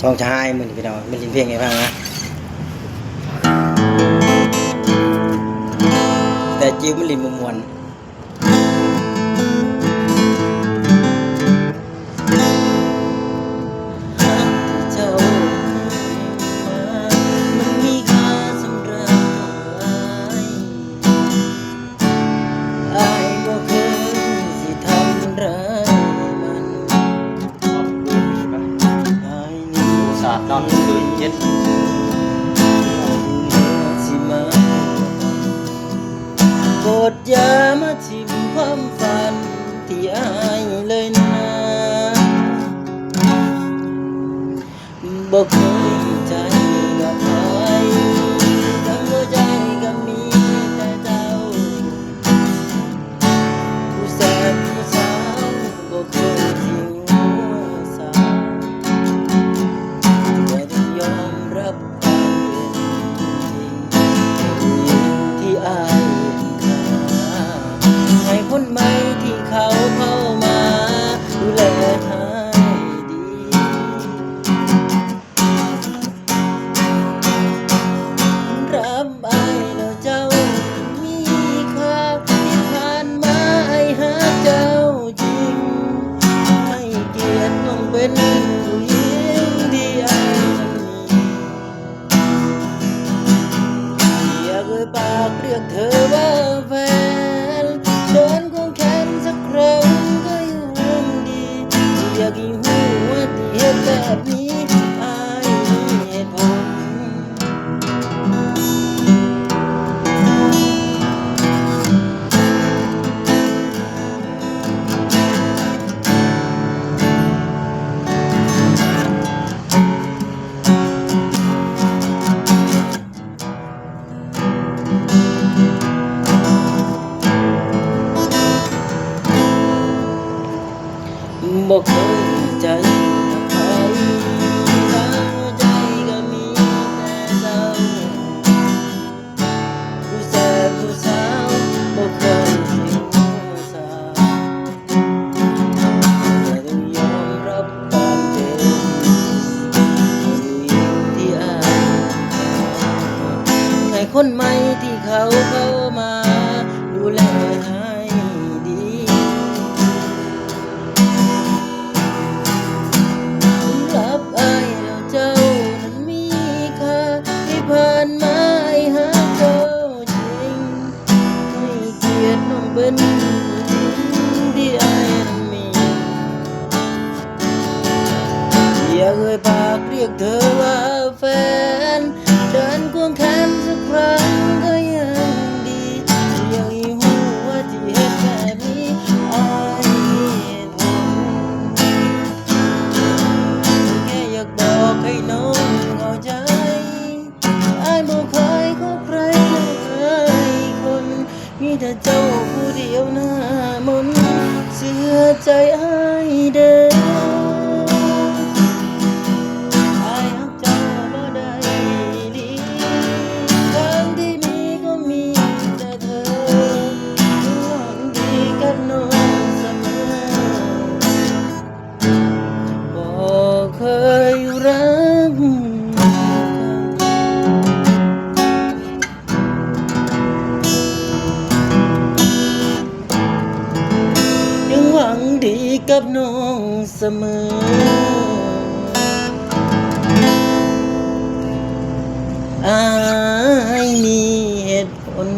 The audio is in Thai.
ช่องชายมันพี่น้องมันกินเพลงไงบ้างนะแต่จิ้วมันลินมมวน book. Mm -hmm. แบบนี้อายมีเหตุผลบอกเคยใจ เขาเข้ามาดูแลให้ดี รับไอ้แล้วเจ้านั้นมีค่าที่ผ่านมาไอ้หาเจ้าจริงให้เกียรติน้องเป็นที่ไอ้นั้นมีอย่าเคยปากเรียกเธอว่าแฟน แต่เจ้าผู้เดียวหน้ามนเสียใจอา กับน้องเสมอไอามีเหตุผล